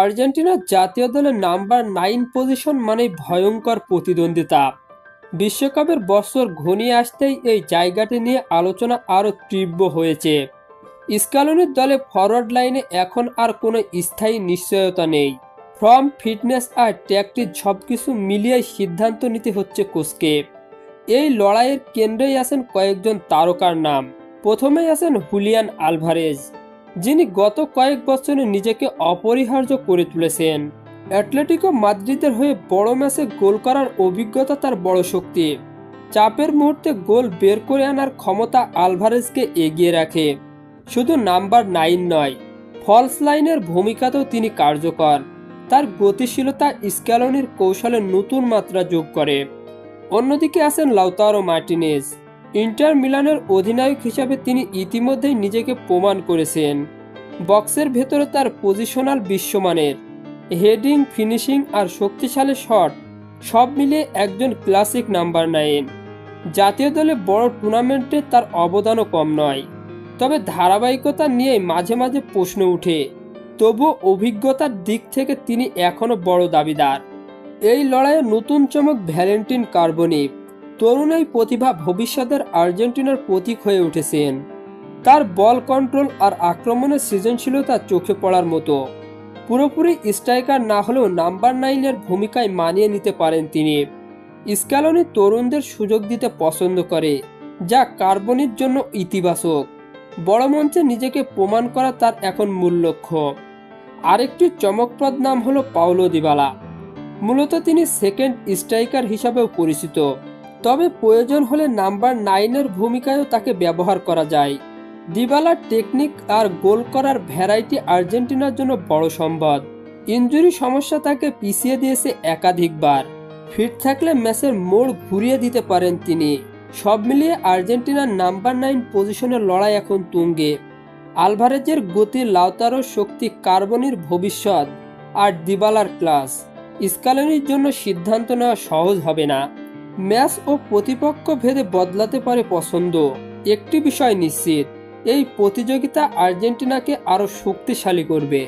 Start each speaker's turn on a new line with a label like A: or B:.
A: আর্জেন্টিনার জাতীয় দলের নাম্বার নাইন পজিশন মানে ভয়ঙ্কর প্রতিদ্বন্দ্বিতা। বিশ্বকাপের বছর ঘনিয়ে আসতেই এই জায়গাটি নিয়ে আলোচনা আরও তীব্র হয়েছে। স্কালনির দলে ফরওয়ার্ড লাইনে এখন আর কোনো স্থায়ী নিশ্চয়তা নেই। ফর্ম ফিটনেস আর ট্যাকটিক সব কিছু মিলিয়ে সিদ্ধান্ত নিতে হচ্ছে কোচকে। এই লড়াইয়ের কেন্দ্রেই আছেন কয়েকজন তারকার নাম। প্রথমেই আছেন হুলিয়ান আলভারেজ। যিনি গত কয়েক বছরে নিজেকে অপরিহার্য করে তুলেছেন। অ্যাটলেটিকো মাদ্রিদের হয়ে বড় ম্যাচে গোল করার অভিজ্ঞতা তার বড় শক্তি। চাপের মুহূর্তে গোল বের করে আনার ক্ষমতা আলভারেজকে এগিয়ে রাখে। শুধু নাম্বার নাইন নয়, ফলস লাইনের ভূমিকাতেও তিনি কার্যকর। তার গতিশীলতা স্ক্যালনির কৌশলে নতুন মাত্রা যোগ করে। অন্যদিকে আছেন লাউতারো মার্টিনেজ। ইন্টার মিলানের অধিনায়ক হিসাবে তিনি ইতিমধ্যেই নিজেকে প্রমাণ করেছেন। বক্সের ভেতরে তার পজিশনাল বিশ্বমানের, হেডিং, ফিনিশিং আর শক্তিশালী শট সব মিলিয়ে একজন ক্লাসিক নাম্বার নাইন। জাতীয় দলে বড় টুর্নামেন্টে তার অবদানও কম নয়। তবে ধারাবাহিকতা নিয়ে মাঝে মাঝে প্রশ্ন উঠে তবু অভিজ্ঞতার দিক থেকে তিনি এখনও বড় দাবিদার। এই লড়াইয়ে নতুন চমক ভ্যালেন্টিন কার্বনি তরুণ এই প্রতিভা ভবিষ্যতের আর্জেন্টিনার প্রতীক হয়ে উঠেছেন। তার বল কন্ট্রোল আর আক্রমণের সৃজনশীলতা চোখে পড়ার মতো। পুরোপুরি স্ট্রাইকার না হলেও নাম্বার নাইনের ভূমিকায় মানিয়ে নিতে পারেন তিনি। স্ক্যালনি তরুণদের সুযোগ দিতে পছন্দ করে, যা কার্বনির জন্য ইতিবাচক। বড় মঞ্চে নিজেকে প্রমাণ করা তার এখন মূল লক্ষ্য। আরেকটি চমকপ্রদ নাম হলো পাওলো দিবালা। মূলত তিনি সেকেন্ড স্ট্রাইকার হিসাবেও পরিচিত। তবে প্রয়োজন হলে নাম্বার নাইনের ভূমিকায়ও তাকে ব্যবহার করা যায়। দিবালার টেকনিক আর গোল করার ভ্যারাইটি আর্জেন্টিনার জন্য বড় সম্পদ। ইনজুরি সমস্যা তাকে পিছিয়ে দিয়েছে একাধিকবার। ফিট থাকলে ম্যাচের মোড় ঘুরিয়ে দিতে পারেন তিনি। সব মিলিয়ে আর্জেন্টিনার নাম্বার নাইন পজিশনের লড়াই এখন তুঙ্গে। আলভারেজের গতি লাউতারোর শক্তি, কার্বনির ভবিষ্যৎ আর দিবালার ক্লাস। স্কালনির জন্য সিদ্ধান্ত নেওয়া সহজ হবে না। ম্যাচ ও প্রতিপক্ষ ভেদে বদলাতে পারে পছন্দ। একটি বিষয় নিশ্চিত, এই প্রতিযোগিতা আর্জেন্টিনাকে আরও শক্তিশালী করবে।